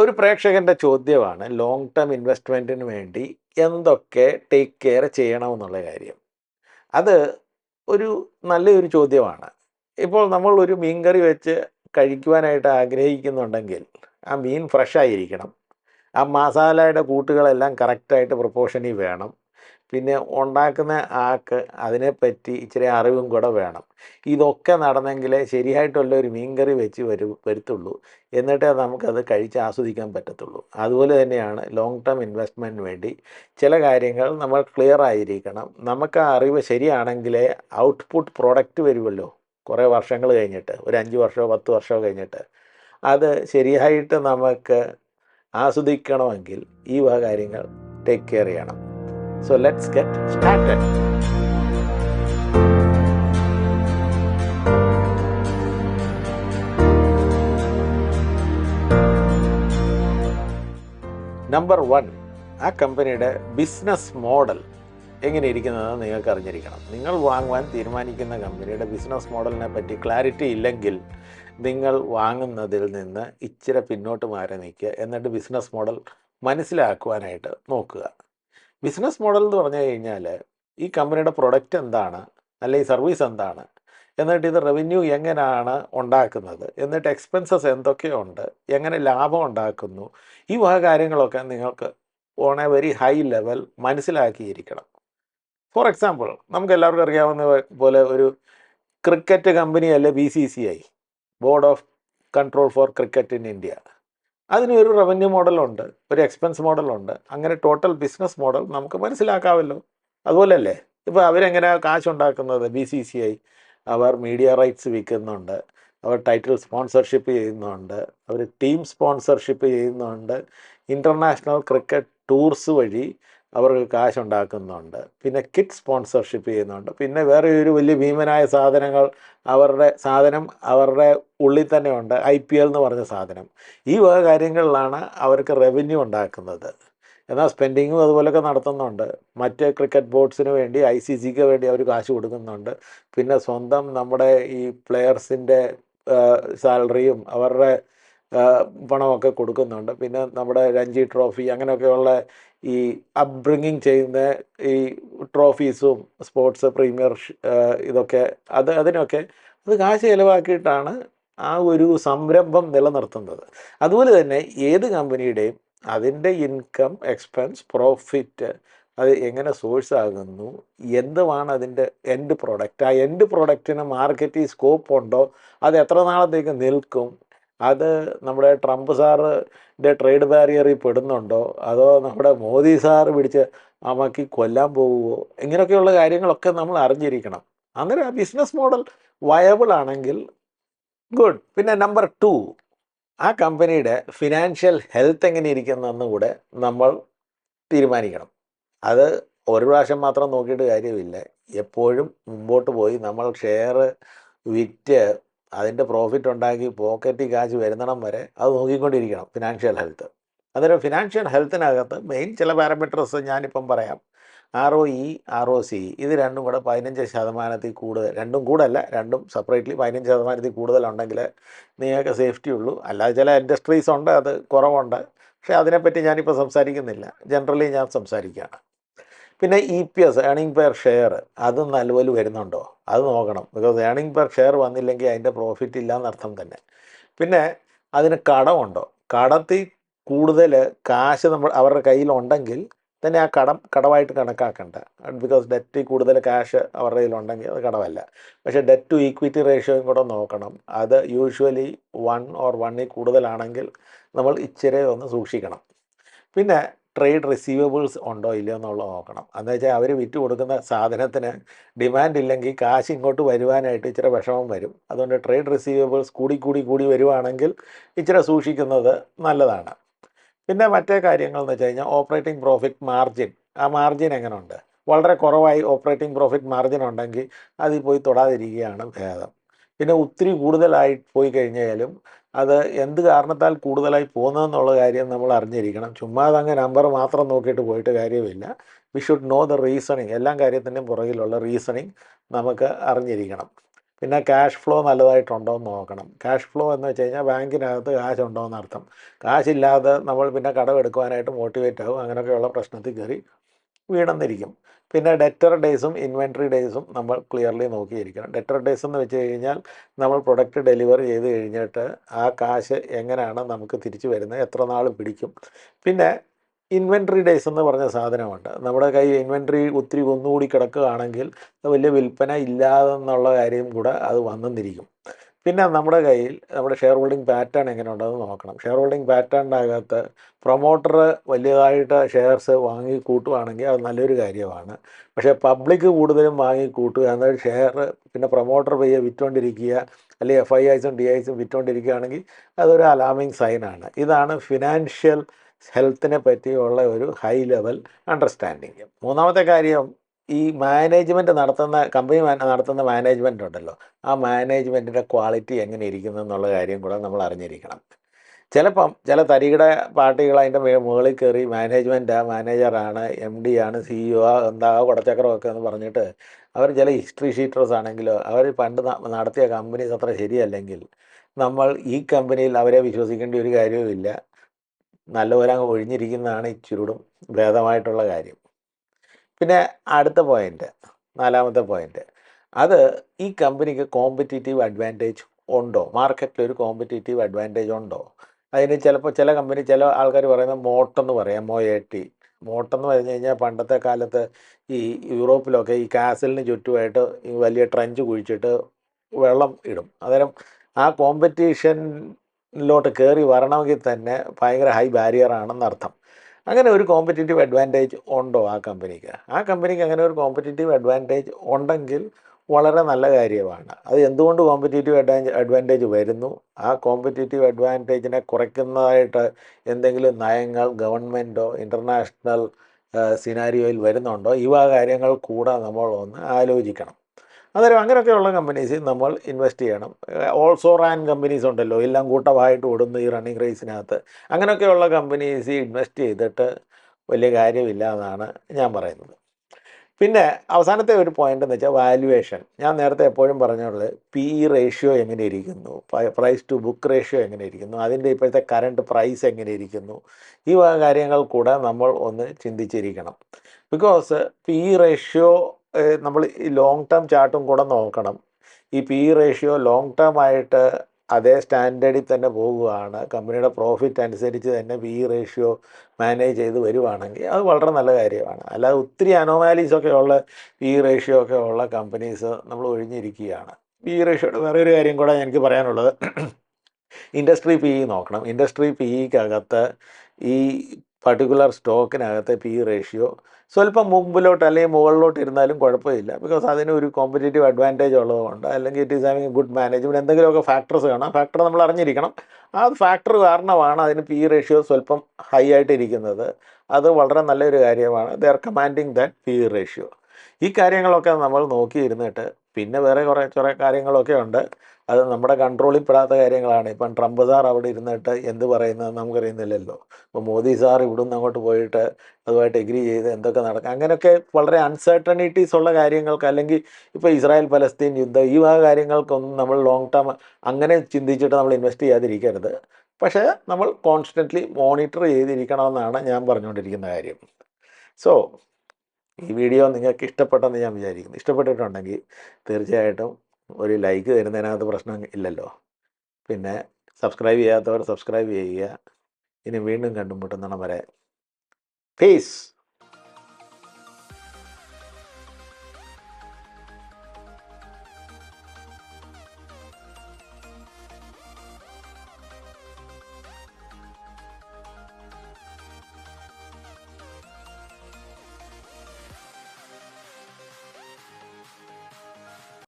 ഒരു പ്രേക്ഷകന്റെ ചോദ്യമാണ് long term ഇൻവെസ്റ്റ്മെന്റിന് വേണ്ടി എന്തൊക്കെ ടേക്ക് കെയർ ചെയ്യണമെന്നുള്ള കാര്യം. അത് ഒരു നല്ലൊരു ചോദ്യമാണ്. ഇപ്പോൾ നമ്മൾ ഒരു മീൻകറി വെച്ച് കഴിക്കുവാനായിട്ട് ആഗ്രഹിക്കുന്നുണ്ടെങ്കിൽ ആ മീൻ ഫ്രഷ് ആയിരിക്കണം. ആ മസാലയുടെ കൂട്ടുകളെല്ലാം കറക്റ്റായിട്ട് പ്രൊപ്പോഷനിൽ വേണം. പിന്നെ ഉണ്ടാക്കുന്ന ആൾക്ക് അതിനെപ്പറ്റി ഇച്ചിരി അറിവും കൂടെ വേണം. ഇതൊക്കെ നടന്നെങ്കിലേ ശരിയായിട്ടുള്ള ഒരു മീൻകറി വെച്ച് വരൂ വരുത്തുള്ളൂ. എന്നിട്ടേ നമുക്കത് കഴിച്ച് ആസ്വദിക്കാൻ പറ്റത്തുള്ളൂ. അതുപോലെ തന്നെയാണ് ലോങ് ടേം ഇൻവെസ്റ്റ്മെന്റിന് വേണ്ടി ചില കാര്യങ്ങൾ നമ്മൾ ക്ലിയർ ആയിരിക്കണം. നമുക്ക് ആ അറിവ് ശരിയാണെങ്കിലേ ഔട്ട്പുട്ട് പ്രോഡക്റ്റ് വരുമല്ലോ കുറേ വർഷങ്ങൾ കഴിഞ്ഞിട്ട്. ഒരു അഞ്ച് വർഷമോ പത്ത് വർഷമോ കഴിഞ്ഞിട്ട്. അത് ശരിയായിട്ട് നമുക്ക് ആസ്വദിക്കണമെങ്കിൽ ഈ വക കാര്യങ്ങൾ ടേക്ക് കെയർ ചെയ്യണം. So let's get started. Number one ആ കമ്പനിയുടെ ബിസിനസ് മോഡൽ എങ്ങനെ ഇരിക്കുന്നതെന്ന് നിങ്ങൾക്ക് അറിഞ്ഞിരിക്കണം. നിങ്ങൾ വാങ്ങുവാൻ തീരുമാനിക്കുന്ന കമ്പനിയുടെ ബിസിനസ് മോഡലിനെ പറ്റി ക്ലാരിറ്റി ഇല്ലെങ്കിൽ നിങ്ങൾ വാങ്ങുന്നതിൽ നിന്ന് ഇച്ചിരി പിന്നോട്ട് മാറി നിൽക്കുക. എന്നിട്ട് ബിസിനസ് മോഡൽ മനസ്സിലാക്കുവാനായിട്ട് നോക്കുക. ബിസിനസ് മോഡൽ എന്ന് പറഞ്ഞു കഴിഞ്ഞാൽ ഈ കമ്പനിയുടെ പ്രൊഡക്റ്റ് എന്താണ്? അല്ലെങ്കിൽ സർവീസ് എന്താണ്? എന്നിട്ട് ഇത് റവന്യൂ എങ്ങനെയാണ് ഉണ്ടാക്കുന്നത്? എന്നിട്ട് എക്സ്പെൻസസ് എന്തൊക്കെയുണ്ട് എങ്ങനെ ലാഭം ഉണ്ടാക്കുന്നു? ഈ വക കാര്യങ്ങളൊക്കെ നിങ്ങൾക്ക് on a very high level മനസ്സിലാക്കിയിരിക്കണം. ഫോർ എക്സാമ്പിൾ നമുക്ക് എല്ലാവർക്കും അറിയാവുന്ന പോലെ ഒരു cricket കമ്പനിയല്ലേ B C C I board of control for cricket in India അതിന് ഒരു റവന്യൂ മോഡലുണ്ട് ഒരു എക്സ്പെൻസ് മോഡലുണ്ട് അങ്ങനെ ടോട്ടൽ ബിസിനസ് മോഡൽ നമുക്ക് മനസ്സിലാക്കാമല്ലോ. അതുപോലല്ലേ? ഇപ്പോൾ അവരെങ്ങനെ കാശ് ഉണ്ടാക്കുന്നത് ബി സി സി ഐ അവർ മീഡിയ റൈറ്റ്സ് വിൽക്കുന്നുണ്ട്. അവർ ടൈറ്റിൽ സ്പോൺസർഷിപ്പ് ചെയ്യുന്നുണ്ട്. അവർ ടീം സ്പോൺസർഷിപ്പ് ചെയ്യുന്നുണ്ട്. ഇന്റർനാഷണൽ ക്രിക്കറ്റ് ടൂർസ് വഴി അവർക്ക് കാശ് ഉണ്ടാക്കുന്നുണ്ട് പിന്നെ കിറ്റ് സ്പോൺസർഷിപ്പ് ചെയ്യുന്നുണ്ട്. പിന്നെ വേറെ ഒരു വലിയ ഭീമനായ സാധനങ്ങൾ അവരുടെ സാധനം അവരുടെ ഉള്ളിൽ തന്നെ ഉണ്ട്. ഐ പി എൽ എന്ന് പറഞ്ഞ സാധനം. ഈ വക കാര്യങ്ങളിലാണ് അവർക്ക് റവന്യൂ ഉണ്ടാക്കുന്നത്. എന്നാൽ സ്പെൻഡിങ്ങും അതുപോലെയൊക്കെ നടത്തുന്നുണ്ട്. മറ്റ് ക്രിക്കറ്റ് ബോർഡ്സിന് വേണ്ടി ഐ സി സിക്ക് വേണ്ടി അവർ കാശ് കൊടുക്കുന്നുണ്ട്. പിന്നെ സ്വന്തം നമ്മുടെ ഈ പ്ലെയേഴ്സിന്റെ സാലറിയും അവരുടെ പണമൊക്കെ കൊടുക്കുന്നുണ്ട്. പിന്നെ നമ്മുടെ രഞ്ജി ട്രോഫി അങ്ങനെയൊക്കെയുള്ള ഈ അപ്ബ്രിങ്ങിങ് ചെയ്യുന്ന ഈ ട്രോഫീസും സ്പോർട്സ് പ്രീമിയർ ഇതൊക്കെ അത് അതിനൊക്കെ അത് കാശ് ചിലവാക്കിയിട്ടാണ് ആ ഒരു സംരംഭം നിലനിർത്തുന്നത്. അതുപോലെ തന്നെ ഏത് കമ്പനിയുടെയും അതിന്റെ ഇൻകം എക്സ്പെൻസ് പ്രോഫിറ്റ് അത് എങ്ങനെ സോഴ്സ് ആകുന്നു എന്തുമാണ് അതിന്റെ എൻഡ് പ്രോഡക്റ്റ് ആ എൻഡ് പ്രോഡക്റ്റിന് മാർക്കറ്റിൽ സ്കോപ്പ് ഉണ്ടോ അത് എത്ര നാളത്തേക്ക് നിൽക്കും അത് നമ്മുടെ ട്രംപ് സാറിന്റെ ട്രേഡ് ബാരിയറിൽ പെടുന്നുണ്ടോ? അതോ നമ്മുടെ മോദി സാറ് പിടിച്ച് അമക്കി കൊല്ലാൻ പോവുമോ ഇങ്ങനെയൊക്കെയുള്ള കാര്യങ്ങളൊക്കെ നമ്മൾ അറിഞ്ഞിരിക്കണം. അന്നേരം ആ ബിസിനസ് മോഡൽ വയബിൾ ആണെങ്കിൽ ഗുഡ്. പിന്നെ നമ്പർ ടു ആ കമ്പനിയുടെ ഫിനാൻഷ്യൽ ഹെൽത്ത് എങ്ങനെ ഇരിക്കുന്നതെന്ന് കൂടെ നമ്മൾ തീരുമാനിക്കണം. അത് ഒരു പ്രാവശ്യം മാത്രം നോക്കിയിട്ട് കാര്യമില്ല. എപ്പോഴും മുമ്പോട്ട് പോയി നമ്മൾ ഷെയർ വിറ്റ് അതിന്റെ പ്രോഫിറ്റ് ഉണ്ടാക്കി പോക്കറ്റിൽ കാശ് വരുന്നിടം വരെ അത് നോക്കിക്കൊണ്ടിരിക്കണം ഫിനാൻഷ്യൽ ഹെൽത്ത് അന്നേരം ഫിനാൻഷ്യൽ ഹെൽത്തിനകത്ത് മെയിൻ ചില പാരാമീറ്റേഴ്സ് ഞാനിപ്പം പറയാം. R O E R O C ഇത് രണ്ടും കൂടെ പതിനഞ്ച് ശതമാനത്തിൽ കൂടുതൽ രണ്ടും കൂടല്ല രണ്ടും സെപ്പറേറ്റ്ലി പതിനഞ്ച് ശതമാനത്തിൽ കൂടുതലുണ്ടെങ്കിൽ നിങ്ങൾക്ക് സേഫ്റ്റി ഉള്ളൂ. അല്ലാതെ ചില ഇൻഡസ്ട്രീസ് ഉണ്ട് അത് കുറവുണ്ട്. പക്ഷേ അതിനെപ്പറ്റി ഞാനിപ്പോൾ സംസാരിക്കുന്നില്ല. ജനറലി ഞാൻ സംസാരിക്കുകയാണ്. പിന്നെ E P S earning per share അത് നല്ലപോൽ വരുന്നുണ്ടോ? അത് നോക്കണം ബിക്കോസ് ഏണിംഗ് പെർ ഷെയർ വന്നില്ലെങ്കിൽ അതിന്റെ പ്രോഫിറ്റ് ഇല്ല എന്നർത്ഥം തന്നെ. പിന്നെ അതിന് കടമുണ്ടോ? കടത്തിൽ കൂടുതൽ കാശ് നമ്മൾ അവരുടെ കയ്യിലുണ്ടെങ്കിൽ തന്നെ ആ കടം കടമായിട്ട് കണക്കാക്കണ്ട. ബിക്കോസ് ഡെറ്റ് കൂടുതൽ ക്യാഷ് അവരുടെ കയ്യിലുണ്ടെങ്കിൽ അത് കടമല്ല. പക്ഷേ ഡെറ്റ് ടു ഈക്വിറ്റി റേഷ്യോയും കൂടെ നോക്കണം. അത് യൂഷ്വലി വൺ ഓർ വണ്ണിൽ കൂടുതലാണെങ്കിൽ നമ്മൾ ഇച്ചിരി ഒന്ന് സൂക്ഷിക്കണം. പിന്നെ ട്രേഡ് റിസീവബിൾസ് ഉണ്ടോ ഇല്ലയോ എന്നുള്ളത് നോക്കണം. എന്ന് വെച്ചാൽ അവർ വിറ്റ് കൊടുക്കുന്ന സാധനത്തിന് ഡിമാൻഡ് ഇല്ലെങ്കിൽ കാശ് ഇങ്ങോട്ട് വരുവാനായിട്ട് ഇച്ചിരി വിഷമം വരും. അതുകൊണ്ട് ട്രേഡ് റിസീവബിൾസ് കൂടി കൂടി കൂടി വരുവാണെങ്കിൽ ഇച്ചിരി സൂക്ഷിക്കുന്നത് നല്ലതാണ്. പിന്നെ മറ്റേ കാര്യങ്ങൾ എന്ന് വെച്ച് കഴിഞ്ഞാൽ ഓപ്പറേറ്റിംഗ് പ്രോഫിറ്റ് മാർജിൻ ആ മാർജിൻ എങ്ങനെയുണ്ട് വളരെ കുറവായി ഓപ്പറേറ്റിംഗ് പ്രോഫിറ്റ് മാർജിൻ ഉണ്ടെങ്കിൽ അതിൽ പോയി തൊടാതിരിക്കുകയാണ് ഭേദം. പിന്നെ ഒത്തിരി കൂടുതലായി പോയി കഴിഞ്ഞാലും അത് എന്ത് കാരണത്താൽ കൂടുതലായി പോകുന്നതെന്നുള്ള കാര്യം നമ്മൾ അറിഞ്ഞിരിക്കണം. ചുമ്മാ അതങ്ങ് നമ്പർ മാത്രം നോക്കിയിട്ട് പോയിട്ട് കാര്യമില്ല. We should know the reasoning എല്ലാ കാര്യത്തിന്റെയും പുറകിലുള്ള റീസണിങ് നമുക്ക് അറിഞ്ഞിരിക്കണം. പിന്നെ ക്യാഷ് ഫ്ലോ നല്ലതായിട്ടുണ്ടോ എന്ന് നോക്കണം. ക്യാഷ് ഫ്ലോ എന്ന് വെച്ച് കഴിഞ്ഞാൽ ബാങ്കിനകത്ത് കാശുണ്ടോ എന്നർത്ഥം കാശില്ലാതെ നമ്മൾ പിന്നെ കടമെടുക്കുവാനായിട്ട് മോട്ടിവേറ്റ് ആകും അങ്ങനെയൊക്കെയുള്ള പ്രശ്നത്തിൽ കയറി വീണെന്നിരിക്കും. പിന്നെ ഡെറ്റർ ഡേയ്സും ഇൻവെൻട്രി ഡേയ്സും നമ്മൾ ക്ലിയർലി നോക്കിയിരിക്കണം. ഡെറ്റർ ഡേയ്സ് എന്ന് വെച്ച് കഴിഞ്ഞാൽ നമ്മൾ പ്രൊഡക്റ്റ് ഡെലിവർ ചെയ്ത് കഴിഞ്ഞിട്ട് ആ കാശ് എങ്ങനെയാണ് നമുക്ക് തിരിച്ചു വരുന്നത്? എത്ര നാൾ പിടിക്കും? പിന്നെ ഇൻവെൻട്രി ഡേയ്സ് എന്ന് പറഞ്ഞ സാധനമുണ്ട്. നമ്മുടെ കയ്യിൽ ഇൻവെൻട്രി ഒത്തിരി ഒന്നുകൂടി കിടക്കുകയാണെങ്കിൽ വലിയ വിൽപ്പന ഇല്ലാതെന്നുള്ള കാര്യം കൂടെ അത് വന്നെന്നിരിക്കും പിന്നെ നമ്മുടെ കയ്യിൽ നമ്മുടെ ഷെയർ ഹോൾഡിംഗ് പാറ്റേൺ എങ്ങനെ ഉണ്ടെന്ന് നോക്കണം. ഷെയർ ഹോൾഡിംഗ് പാറ്റേണിന്റെ അകത്ത് പ്രൊമോട്ടർ വലിയതായിട്ട് ഷെയർസ് വാങ്ങി കൂട്ടുവാണെങ്കിൽ അത് നല്ലൊരു കാര്യമാണ്. പക്ഷേ പബ്ലിക് കൂടുതലും വാങ്ങി കൂട്ടുക ഷെയർ പിന്നെ പ്രൊമോട്ടർ പയ്യെ വിറ്റുകൊണ്ടിരിക്കുക അല്ലെങ്കിൽ എഫ് ഐ ഐസും ഡി ഐസും വിറ്റുകൊണ്ടിരിക്കുകയാണെങ്കിൽ അതൊരു അലാമിങ് സൈനാണ് ഇതാണ് ഫിനാൻഷ്യൽ ഹെൽത്തിനെ പറ്റിയുള്ള ഒരു ഹൈ ലെവൽ അണ്ടർസ്റ്റാൻഡിങ് മൂന്നാമത്തെ കാര്യം ഈ മാനേജ്മെന്റ് നടത്തുന്ന കമ്പനി നടത്തുന്ന മാനേജ്മെന്റ് ഉണ്ടല്ലോ. ആ മാനേജ്മെന്റിന്റെ ക്വാളിറ്റി എങ്ങനെ ഇരിക്കുന്നു എന്നുള്ള കാര്യം കൂടെ നമ്മൾ അറിഞ്ഞിരിക്കണം. ചിലപ്പം ചില തരികിട പാർട്ടികൾ അതിന്റെ മുകളിൽ കയറി മാനേജ്മെന്റാണ് മാനേജറാണ് എം ഡി ആണ് സിഇഒ ഒ എന്താ കുടച്ചക്രമൊക്കെ എന്ന് പറഞ്ഞിട്ട് അവർ ചില ഹിസ്റ്ററി ഷീറ്റേഴ്സ് ആണെങ്കിലോ അവർ പണ്ട് നടത്തിയ കമ്പനീസ് അത്ര ശരിയല്ലെങ്കിൽ നമ്മൾ ഈ കമ്പനിയിൽ അവരെ വിശ്വസിക്കേണ്ട ഒരു കാര്യവുമില്ല. നല്ലപോലെ അങ്ങ് ഒഴിഞ്ഞിരിക്കുന്നതാണ് ഇച്ചിരൂടും ഭേദമായിട്ടുള്ള കാര്യം. പിന്നെ അടുത്ത പോയിന്റ് നാലാമത്തെ പോയിന്റ് അത് ഈ കമ്പനിക്ക് കോമ്പറ്റീറ്റീവ് അഡ്വാന്റേജ് ഉണ്ടോ? മാർക്കറ്റിൽ ഒരു കോമ്പറ്റീറ്റീവ് അഡ്വാന്റേജ് ഉണ്ടോ? അതിന് ചിലപ്പോൾ ചില കമ്പനി ചില ആൾക്കാർ പറയുന്നത് മോട്ടെന്ന് പറയാം മോ എ ടി മോട്ടെന്ന് പറഞ്ഞു കഴിഞ്ഞാൽ പണ്ടത്തെ കാലത്ത് ഈ യൂറോപ്പിലൊക്കെ ഈ കാസലിന് ചുറ്റുമായിട്ട് ഈ വലിയ ട്രഞ്ച് കുഴിച്ചിട്ട് വെള്ളം ഇടും. അന്നേരം ആ കോമ്പറ്റീഷനിലോട്ട് കയറി വരണമെങ്കിൽ തന്നെ ഭയങ്കര ഹൈ ബാരിയർ ആണെന്ന് അർത്ഥം അങ്ങനെ ഒരു കോമ്പറ്റേറ്റീവ് അഡ്വാന്റേജ് ഉണ്ടോ ആ കമ്പനിക്ക് ആ കമ്പനിക്ക് അങ്ങനെ ഒരു കോമ്പറ്റേറ്റീവ് അഡ്വാന്റേജ് ഉണ്ടെങ്കിൽ വളരെ നല്ല കാര്യമാണ്. അത് എന്തുകൊണ്ട് കോമ്പറ്റേറ്റീവ് അഡ്വാന്റേജ് അഡ്വാന്റേജ് വരുന്നു? ആ കോമ്പറ്റേറ്റീവ് അഡ്വാന്റേജിനെ കുറയ്ക്കുന്നതായിട്ട് എന്തെങ്കിലും നയങ്ങൾ ഗവൺമെന്റോ ഇന്റർനാഷണൽ സിനാരിയോയിൽ വരുന്നുണ്ടോ? ഇവ കാര്യങ്ങൾ കൂടെ നമ്മൾ ഒന്ന് ആലോചിക്കണം. അന്നേരം അങ്ങനെയൊക്കെയുള്ള കമ്പനീസിൽ നമ്മൾ ഇൻവെസ്റ്റ് ചെയ്യണം. ഓൾസോ റാൻ കമ്പനീസ് ഉണ്ടല്ലോ. എല്ലാം കൂട്ടമായിട്ട് ഓടുന്ന ഈ റണ്ണിങ് റേസിനകത്ത് അങ്ങനെയൊക്കെയുള്ള കമ്പനീസ് ഇൻവെസ്റ്റ് ചെയ്തിട്ട് വലിയ കാര്യമില്ല എന്നാണ് ഞാൻ പറയുന്നത്. പിന്നെ അവസാനത്തെ ഒരു പോയിന്റ് എന്ന് വെച്ചാൽ വാല്യുവേഷൻ ഞാൻ നേരത്തെ എപ്പോഴും പറഞ്ഞുള്ളത് പി ഇ റേഷ്യോ എങ്ങനെ ഇരിക്കുന്നു? പ്രൈസ് ടു ബുക്ക് റേഷ്യോ എങ്ങനെ ഇരിക്കുന്നു? അതിന്റെ ഇപ്പോഴത്തെ കറണ്ട് പ്രൈസ് എങ്ങനെ ഇരിക്കുന്നു? ഈ കാര്യങ്ങൾ കൂടെ നമ്മൾ ഒന്ന് ചിന്തിച്ചിരിക്കണം. ബിക്കോസ് പി ഇ റേഷ്യോ നമ്മൾ ഈ ലോങ് ടേം ചാർട്ടും കൂടെ നോക്കണം. ഈ പി റേഷ്യോ ലോങ് ടേം ആയിട്ട് അതേ സ്റ്റാൻഡേർഡിൽ തന്നെ പോകുകയാണ് കമ്പനിയുടെ പ്രോഫിറ്റ് അനുസരിച്ച് തന്നെ പി റേഷ്യോ മാനേജ് ചെയ്ത് വരുവാണെങ്കിൽ അത് വളരെ നല്ല കാര്യമാണ്. അല്ലാതെ ഒത്തിരി അനോമാലീസൊക്കെ ഉള്ള പി റേഷ്യോ ഒക്കെ ഉള്ള കമ്പനീസ് നമ്മൾ ഒഴിഞ്ഞിരിക്കുകയാണ്. പി ഇ റേഷ്യോയുടെ വേറെ ഒരു കാര്യം കൂടെ എനിക്ക് പറയാനുള്ളത്. ഇൻഡസ്ട്രി പി ഇ നോക്കണം. ഇൻഡസ്ട്രി പി ഇക്കകത്ത് ഈ പർട്ടിക്കുലർ സ്റ്റോക്കിനകത്തെ പി റേഷ്യോ സ്വല്പം മുമ്പിലോട്ട് അല്ലെങ്കിൽ മുകളിലോട്ട് ഇരുന്നാലും കുഴപ്പമില്ല. ബിക്കോസ് അതിന് ഒരു കോമ്പറ്റേറ്റീവ് അഡ്വാന്റേജ് ഉള്ളതുകൊണ്ട് അല്ലെങ്കിൽ it is having good management എന്തെങ്കിലുമൊക്കെ ഫാക്ടേഴ്സ് കാണാം ഫാക്ടർ നമ്മൾ അറിഞ്ഞിരിക്കണം. ആ ഫാക്ടർ കാരണമാണ് അതിന് പി റേഷ്യോ സ്വല്പം ഹൈ ആയിട്ടിരിക്കുന്നത്. അത് വളരെ നല്ലൊരു കാര്യമാണ്. They are commanding that P ratio ഈ കാര്യങ്ങളൊക്കെ നമ്മൾ നോക്കിയിരുന്നിട്ട് പിന്നെ വേറെ കുറേ കുറേ കാര്യങ്ങളൊക്കെ ഉണ്ട്. അത് നമ്മുടെ കൺട്രോളിൽ പെടാത്ത കാര്യങ്ങളാണ്. ഇപ്പം ട്രംപ് സാർ അവിടെ ഇരുന്നിട്ട് എന്ത് പറയുന്നത് നമുക്കറിയുന്നില്ലല്ലോ. ഇപ്പോൾ മോദി സാർ ഇവിടുന്ന് അങ്ങോട്ട് പോയിട്ട് അതുമായിട്ട് എഗ്രി ചെയ്ത് എന്തൊക്കെ നടക്കും അങ്ങനെയൊക്കെ വളരെ അൺസർട്ടണിറ്റീസ് ഉള്ള കാര്യങ്ങൾക്ക് അല്ലെങ്കിൽ ഇപ്പോൾ ഇസ്രായേൽ പലസ്തീൻ യുദ്ധം ഈ വക കാര്യങ്ങൾക്കൊന്നും നമ്മൾ ലോങ് ടേം അങ്ങനെ ചിന്തിച്ചിട്ട് നമ്മൾ ഇൻവെസ്റ്റ് ചെയ്യാതിരിക്കരുത്. പക്ഷേ നമ്മൾ കോൺസ്റ്റന്റ്ലി മോണിറ്റർ ചെയ്തിരിക്കണമെന്നാണ് ഞാൻ പറഞ്ഞുകൊണ്ടിരിക്കുന്ന കാര്യം. സോ ഈ വീഡിയോ നിങ്ങൾക്ക് ഇഷ്ടപ്പെട്ടെന്ന് ഞാൻ വിചാരിക്കുന്നു. ഇഷ്ടപ്പെട്ടിട്ടുണ്ടെങ്കിൽ തീർച്ചയായിട്ടും ഒരു ലൈക്ക് തരുന്നതിനകത്ത് പ്രശ്നം ഇല്ലല്ലോ. പിന്നെ സബ്സ്ക്രൈബ് ചെയ്യാത്തവർ സബ്സ്ക്രൈബ് ചെയ്യുക. ഇനി വീണ്ടും കണ്ടുമുട്ടുന്നവരെ വരെ പീസ്